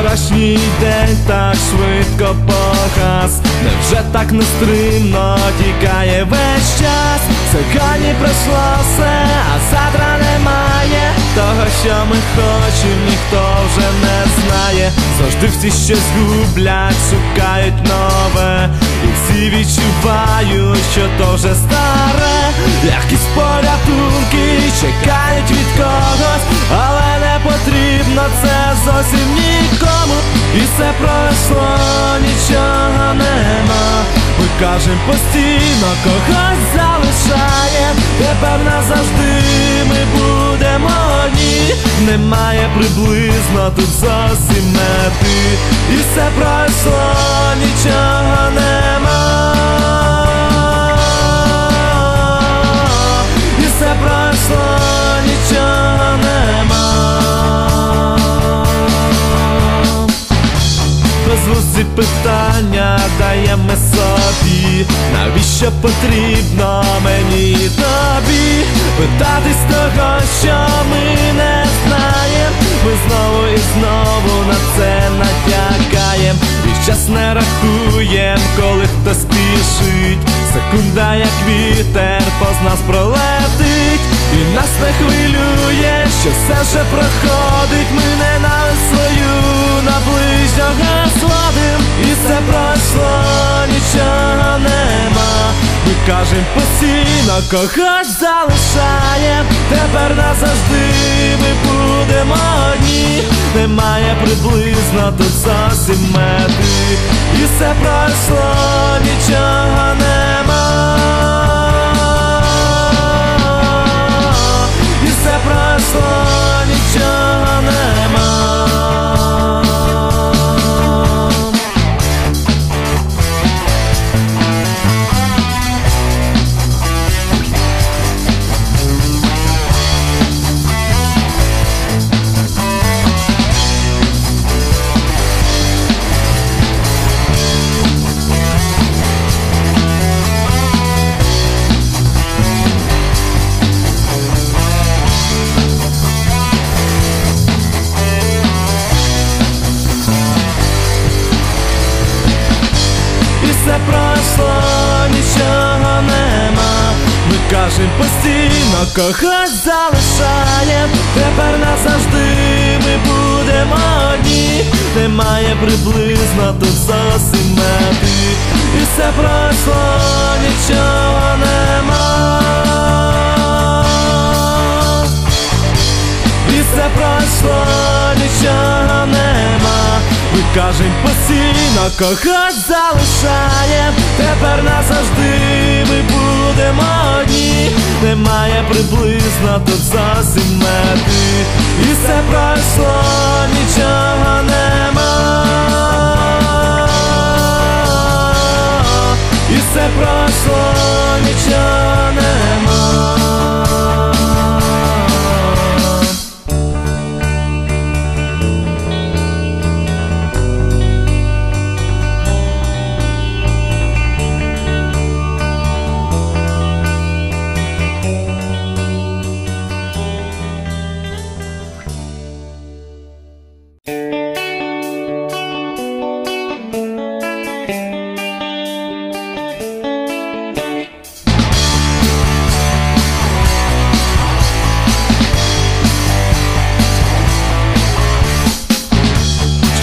Вчорашній день так швидко погас. Невже так нестримно тікає весь час? Сьогодні пройшло все, а завтра немає. Того, що ми хочемо, ніхто вже не знає. Завжди всі щось гублять, шукають нове. І всі відчувають, що то вже старе. Якісь порятунки чекають від когось, але не потрібно це зовсім нікому. І все пройшло, нічого нема. Ми кажем постійно, когось залишає. Тепер назавжди ми будемо одні. Немає приблизно тут зовсім мети. І все пройшло, нічого питання даємо собі, навіщо потрібно мені тобі? Питатись того, що ми не знаємо. Ми знову і знову на це натякаєм. І час не рахуєм, коли хтось спішить. Секунда, як вітер, поз нас пролетить. І нас не хвилює, що все вже проходить кажем постійно, когось залишає, Тепер назавжди ми будемо одні. Немає приблизно тут зовсім мети І все пройшло, все пройшло, нічого нема. Ми кажем постійно, когось залишаєм. Тепер назавжди ми будемо одні. Немає приблизно тут зовсім мети. І все пройшло, кажем постійно, когось залишаєм. Тепер назавжди ми будемо одні. Немає приблизно тут зовсім мети. І все пройшло, нічого нема. І все пройшло,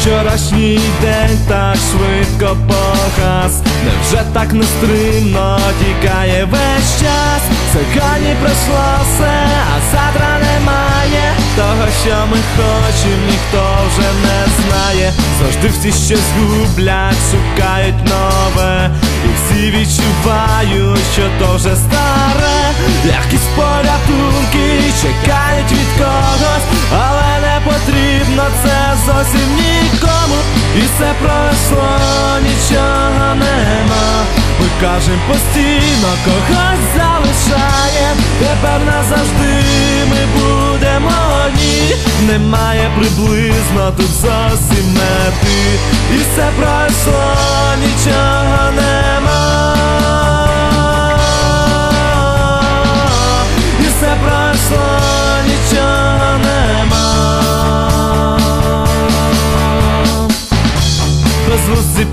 Вчорашній день так швидко погас. Невже так нестримно тікає весь час? Сьогодні пройшло все, а завтра немає. Того, що ми хочемо, ніхто вже не знає. Завжди всі щось гублять, шукають нове. І всі відчувають, що то вже старе. Якісь порятунки чекають від когось, але не потрібно це зовсім нікому. І все пройшло, нічого нема. Ми кажем постійно, когось залишаєм. Тепер назавжди ми будемо одні. Немає приблизно тут зовсім мети. І все пройшло, нічого нема. І все пройшло,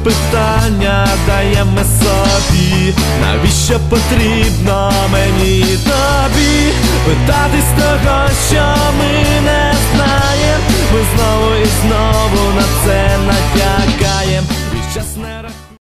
питання даємо собі, навіщо потрібно мені тобі? Питатись того, що ми не знаємо, ми знову і знову на це